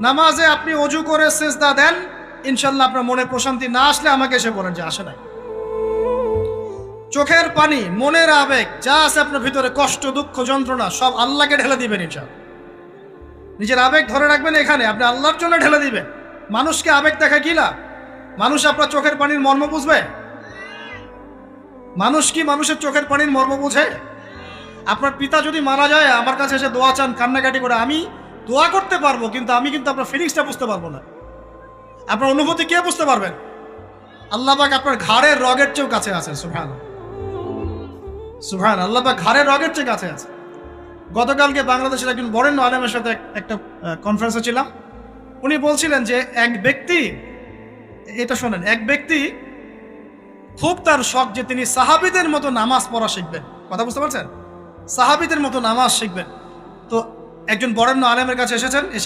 নামাজে আপনি অজু করে সেজদা দেন, ইনশাল্লাহ আপনার মনে প্রশান্তি না আসলে আমাকে এসে বলেন যে আসে নাই। চোখের পানি, মনের আবেগ, যা আছে আপনার ভিতরে, কষ্ট, দুঃখ, যন্ত্রণা, সব আল্লাহকে ঢেলে দিবেন ইনশাল্লাহ। নিজের আবেগ ধরে রাখবেন এখানে, আপনি আল্লাহর জন্য ঢেলে দিবেন। মানুষকে আবেগ দেখা কি লাভ? মানুষ আপনার চোখের পানির মর্ম বুঝবে? মানুষ কি মানুষের চোখের পানির মর্ম বুঝে? আপনার পিতা যদি মারা যায়, আমার কাছে এসে দোয়া চান, কান্নাকাটি করে, আমি দোয়া করতে পারব, কিন্তু আমি কিন্তু আপনার ফিলিংসটা বুঝতে পারব না। আপনার অনুভূতি কে বুঝতে পারবেন? আল্লাহ পাক আপনার ঘাড়ের রগের চেয়েও কাছে আছে সুভান সুভান আল্লাহ পাক ঘাড়ের রগের চেয়ে কাছে আছে গতকালকে বাংলাদেশের একজন বরেণ্য আলেমের সাথে একটা কনফারেন্সে ছিলাম। উনি বলছিলেন যে এক ব্যক্তি, এটা শোনেন, এক ব্যক্তি খুব তার শখ যে তিনি সাহাবিদের মতো নামাজ পড়া শিখবেন। কথা বুঝতে পারছেন? সাহাবিদের মতো নামাজ শিখবেন। তো একজন বরেণ্য আলেমের কাছে এসেছেন এসে